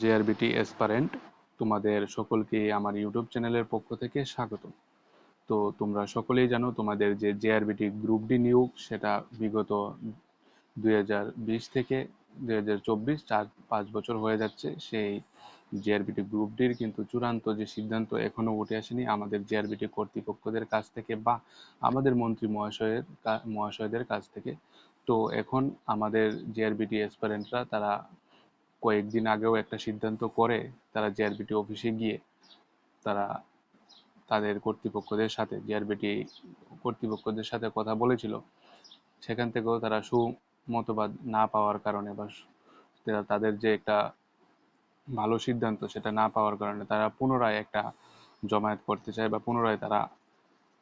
JRBT এসপারেন্ট তোমাদের সকলকে আমার ইউটিউব চ্যানেলের পক্ষ থেকে স্বাগত তো তোমরা সকলেই জানো তোমাদের যে জেআরবিটি গ্রুপ ডি নিয়োগ সেটা বিগত দুই হাজার বিশ থেকে দুই চার, পাঁচ বছর হয়ে যাচ্ছে। সেই জেআরবিটি গ্রুপ ডির কিন্তু চূড়ান্ত যে সিদ্ধান্ত এখনও উঠে আসেনি, আমাদের জেআরবিটি কর্তৃপক্ষদের কাছ থেকে বা আমাদের মন্ত্রী মহাশয়ের মহাশয়দের কাছ থেকে। তো এখন আমাদের জেআরবিটি এসপারেন্টরা তারা কয়েকদিন আগেও একটা সিদ্ধান্ত করে তারা জেআরবিটি অফিসে গিয়ে তারা তাদের কর্তৃপক্ষদের সাথে জেআরবিটি কর্তৃপক্ষদের সাথে কথা বলেছিল। সেখান থেকেও তারা সুমতবাদ না পাওয়ার কারণে বা তাদের যে একটা ভালো সিদ্ধান্ত সেটা না পাওয়ার কারণে তারা পুনরায় একটা জমায়েত করতে চায় বা পুনরায় তারা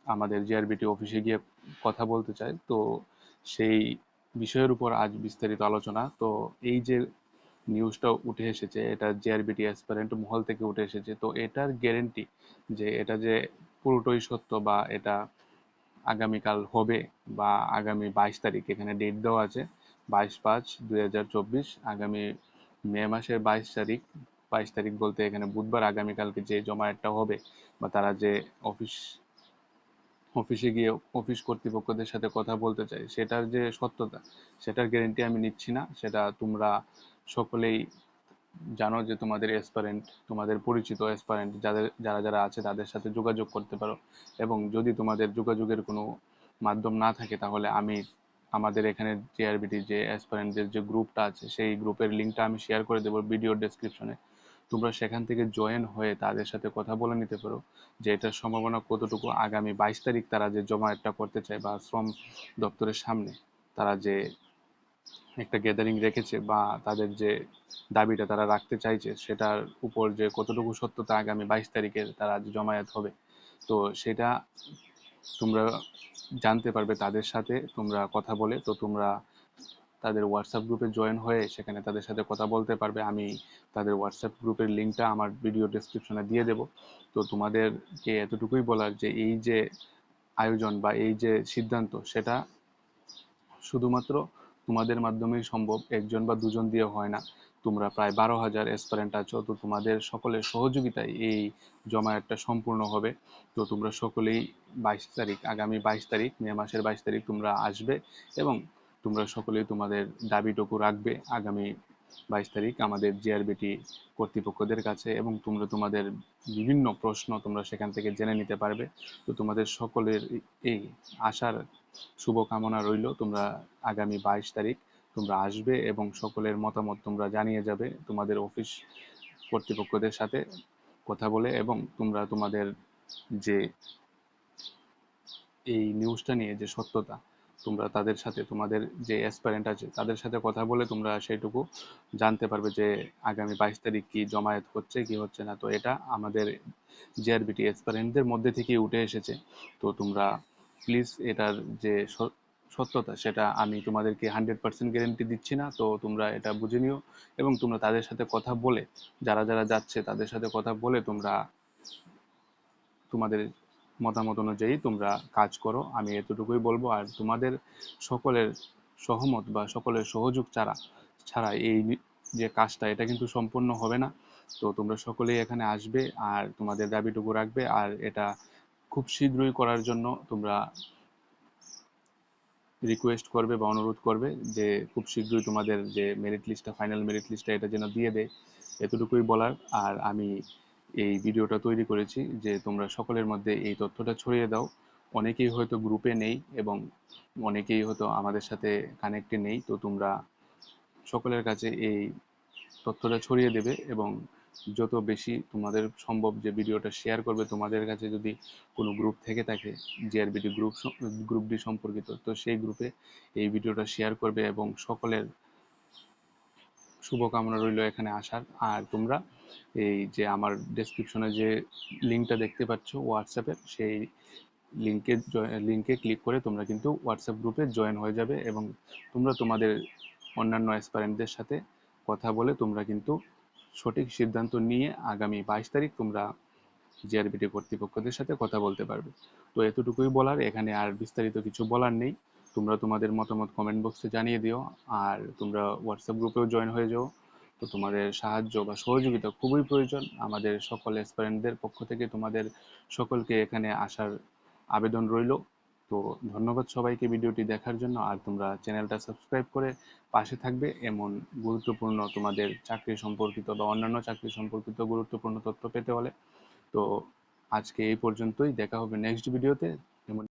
আমাদের জিআরবিটি অফিসে গিয়ে কথা বলতে চায়। তো সেই বিষয়ের উপর আজ বিস্তারিত আলোচনা। তো এই যে নিউজটা উঠে এসেছে, এটা জেআরবিটি অ্যাসপারেন্ট মহল থেকে উঠে এসেছে, তো এটার গ্যারেন্টি যে এটা যে পুরোটাই সত্য বা এটা আগামীকাল হবে বা আগামী বাইশ তারিখ, এখানে ডেট দেওয়া আছে, বাইশ পাঁচ দুই হাজার চব্বিশ, আগামী মে মাসের বাইশ তারিখ বাইশ তারিখ বলতে এখানে বুধবার আগামীকালকে যে জমায়েতটা হবে বা তারা যে অফিস অফিসে গিয়ে অফিস কর্তৃপক্ষদের সাথে কথা বলতে চাই, সেটার যে সত্যতা, সেটার গ্যারেন্টি আমি নিচ্ছি না। সেটা তোমরা সকলেই জানো যে তোমাদের এসপারেন্ট তোমাদের পরিচিত এসপারেন্ট যাদের, যারা যারা আছে তাদের সাথে যোগাযোগ করতে পারো। এবং যদি তোমাদের যোগাযোগের কোনো মাধ্যম না থাকে তাহলে আমি আমাদের এখানে জেআরবিটি যে অ্যাসপারেন্টদের যে গ্রুপটা আছে, সেই গ্রুপের লিঙ্কটা আমি শেয়ার করে দেবো ভিডিও ডেসক্রিপশনে তোমরা সেখান থেকে জয়েন হয়ে তাদের সাথে কথা বলে নিতে পারো যে এটার সম্ভাবনা কতটুকু আগামী বাইশ তারিখ তারা যে জমায়েতটা করতে চায় বা শ্রম দপ্তরের সামনে তারা যে একটা গ্যাদারিং রেখেছে বা তাদের যে দাবিটা তারা রাখতে চাইছে সেটার উপর যে কতটুকু সত্যতা আগামী বাইশ তারিখে তারা জমায়েত হবে। তো সেটা তোমরা জানতে পারবে তাদের সাথে, তোমরা কথা বলে, তো তোমরা তাদের হোয়াটসঅ্যাপ গ্রুপে জয়েন হয়ে সেখানে তাদের সাথে কথা বলতে পারবে। আমি তাদের হোয়াটসঅ্যাপ গ্রুপের লিঙ্কটা আমার ভিডিও ডেসক্রিপশনে দিয়ে দেব। তো তোমাদেরকে এতটুকুই বলার যে এই যে আয়োজন বা এই যে সিদ্ধান্ত, সেটা শুধুমাত্র তোমাদের মাধ্যমেই সম্ভব, একজন বা দুজন দিয়ে হয় না। তোমরা প্রায় বারো হাজার অ্যাসপারেন্ট আছো, তো তোমাদের সকলের সহযোগিতায় এই জমায়েতটা সম্পূর্ণ হবে। তো তোমরা সকলেই বাইশ তারিখ, আগামী বাইশ তারিখ, মে মাসের বাইশ তারিখ তোমরা আসবে এবং তোমরা সকলেই তোমাদের দাবিটুকু রাখবে আগামী বাইশ তারিখ আমাদের জিআরবিটি কর্তৃপক্ষদের কাছে এবং তোমরা তোমাদের বিভিন্ন প্রশ্ন তোমরা সেখান থেকে জেনে নিতে পারবে। তো তোমাদের সকলের এই আশার শুভকামনা রইল। তোমরা আগামী বাইশ তারিখ তোমরা আসবে এবং সকলের মতামত তোমরা জানিয়ে যাবে তোমাদের অফিস কর্তৃপক্ষদের সাথে কথা বলে এবং তোমরা তোমাদের যে এই নিউজটা নিয়ে যে সত্যতা তোমরা তাদের সাথে, তোমাদের যে অ্যাসপারেন্ট আছে, তাদের সাথে কথা বলে তোমরা সেইটুকু জানতে পারবে যে আগামী বাইশ তারিখ কি জমায়েত হচ্ছে, কি হচ্ছে না। তো এটা আমাদের জেআরবিটি অ্যাসপারেন্টদের মধ্যে থেকেই উঠে এসেছে। তো তোমরা প্লিজ এটার যে সত্যতা, সেটা আমি তোমাদেরকে হান্ড্রেড পার্সেন্ট গ্যারেন্টি দিচ্ছি না। তো তোমরা এটা বুঝে নিও এবং তোমরা তাদের সাথে কথা বলে, যারা যারা যাচ্ছে তাদের সাথে কথা বলে তোমরা তোমাদের মতামত অনুযায়ী তোমরা কাজ করো। আমি এতটুকুই বলব। আর তোমাদের সকলের সহমত বা সকলের সহযোগ ছাড়া ছাড়া এই যে কাজটা, এটা কিন্তু সম্পূর্ণ হবে না। তো তোমরা সকলেই এখানে আসবে আর তোমাদের দাবিটুকু রাখবে। আর এটা খুব শীঘ্রই করার জন্য তোমরা রিকোয়েস্ট করবে বা অনুরোধ করবে যে খুব শীঘ্রই তোমাদের যে মেরিট লিস্টটা ফাইনাল মেরিট লিস্টটা এটা যেন দিয়ে দেয়। এতটুকুই বলার। আর আমি এই ভিডিওটা তৈরি করেছি যে তোমরা সকলের মধ্যে এই তথ্যটা ছড়িয়ে দাও। অনেকেই হয়তো গ্রুপে নেই এবং অনেকেই হয়তো আমাদের সাথে কানেক্টে নেই, তো তোমরা সকলের কাছে এই তথ্যটা ছড়িয়ে দেবে এবং যত বেশি তোমাদের সম্ভব যে ভিডিওটা শেয়ার করবে, তোমাদের কাছে যদি কোনো গ্রুপ থেকে থাকে জিআরবিডি গ্রুপ গ্রুপ ডি সম্পর্কিত, তো সেই গ্রুপে এই ভিডিওটা শেয়ার করবে এবং সকলের শুভকামনা রইল এখানে আসার। আর তোমরা এই যে আমার ডেসক্রিপশনে যে লিঙ্কটা দেখতে পাচ্ছ হোয়াটসঅ্যাপের সেই লিঙ্কে লিঙ্কে ক্লিক করে তোমরা কিন্তু হোয়াটসঅ্যাপ গ্রুপে জয়েন হয়ে যাবে এবং তোমরা তোমাদের অন্যান্য অ্যাসপারেন্টদের সাথে কথা বলে তোমরা কিন্তু সঠিক সিদ্ধান্ত নিয়ে আগামী বাইশ তারিখ তোমরা জিআরবিটি কর্তৃপক্ষদের সাথে কথা বলতে পারবে। তো এতটুকুই বলার, এখানে আর বিস্তারিত কিছু বলার নেই। তোমরা তোমাদের মতামত কমেন্ট বক্সে জানিয়ে দিও। আর তোমরা হোয়াটসঅ্যাপ গ্রুপেও জয়েন হয়ে যাও। তো তোমাদের সাহায্য বা সহযোগিতা খুবই প্রয়োজন। আমাদের সকল অ্যাসপারেন্টদের পক্ষ থেকে তোমাদের সকলকে এখানে আসার আবেদন রইল। তো ধন্যবাদ সবাইকে ভিডিওটি দেখার জন্য। আর তোমরা চ্যানেলটা সাবস্ক্রাইব করে পাশে থাকবে। এমন গুরুত্বপূর্ণ তোমাদের চাকরি সম্পর্কিত বা অন্যান্য চাকরি সম্পর্কিত গুরুত্বপূর্ণ তথ্য পেতে হলে। তো আজকে এই পর্যন্তই। দেখা হবে নেক্সট ভিডিওতে